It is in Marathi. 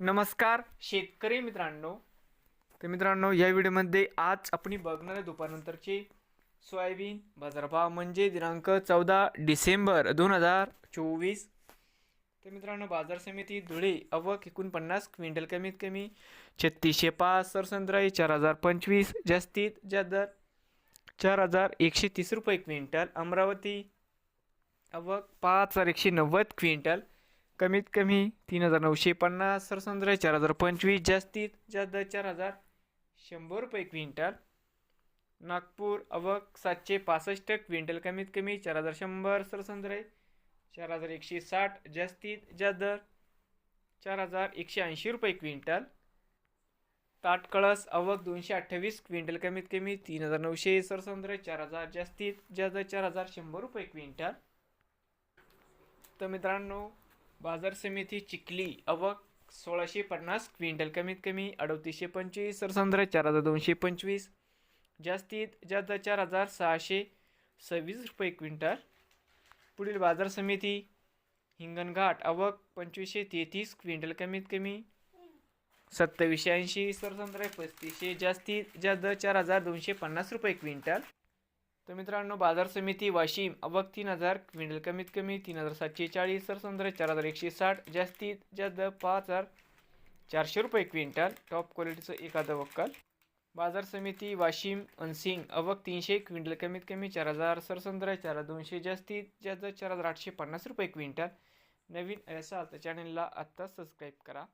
नमस्कार शेतकरी मित्रांनो. तर मित्रांनो या व्हिडिओमध्ये आज आपण बघणार आहे दुपारनंतरचे सोयाबीन बाजारभाव म्हणजे दिनांक चौदा डिसेंबर दोन हजार चोवीस. तर मित्रांनो बाजार समिती धुळे अवक एकोणपन्नास क्विंटल कमीत कमी छत्तीसशे पाच सरसंद्राई चार हजार पंचवीस जास्तीत जास्त दर चार हजार एकशे तीस रुपये क्विंटल अमरावती अवक पाच हजार एकशे नव्वद क्विंटल कमीत कमी तीन हजार नऊशे पन्नास सरसंद्र चार हजार पंचवीस जास्तीत जास्त चार हजार शंभर रुपये क्विंटल. नागपूर अवक सातशे पासष्ट क्विंटल कमीत कमी चार हजार शंभर सरसंद्र चार हजार एकशे साठ जास्तीत जास्त दर चार हजार एकशे ऐंशी रुपये क्विंटल. ताटकळस अवक दोनशे अठ्ठावीस क्विंटल कमीत कमी तीन हजार नऊशे सरसंद्र चार हजार जास्तीत जास्त चार हजार शंभर रुपये क्विंटल. तर मित्रांनो बाजार समिती चिखली अवक सोळाशे पन्नास क्विंटल कमीत कमी अडतीसशे पंचवीस सरसंद्र चार हजार दोनशे पंचवीस. जास्तीत जास्त चार हजार सहाशे सव्वीस रुपये क्विंटल. पुढील बाजार समिती हिंगणघाट अवक पंचवीसशे तेहतीस क्विंटल कमीत कमी सत्तावीसशे ऐंशी सरसंद्र पस्तीसशे जास्तीत जास्त चार हजार दोनशे पन्नास रुपये क्विंटल. तर मित्रांनो बाजार समिती वाशिम अवक तीन हजार क्विंटल कमीत कमी तीन हजार सातशे चाळीस सरसंद्र चार हजार एकशे साठ जास्तीत जास्त पाच हजार चारशे रुपये क्विंटल टॉप क्वालिटीचं एखादं वक्कल. बाजार समिती वाशिम अनसिंग अवक तीनशे क्विंटल कमीत कमी चार हजार सरसंद्र चार हजार दोनशे जास्तीत जास्त चार हजार आठशे पन्नास रुपये क्विंटल. नवीन असा तर चॅनलला आत्ताच सबस्क्राईब करा.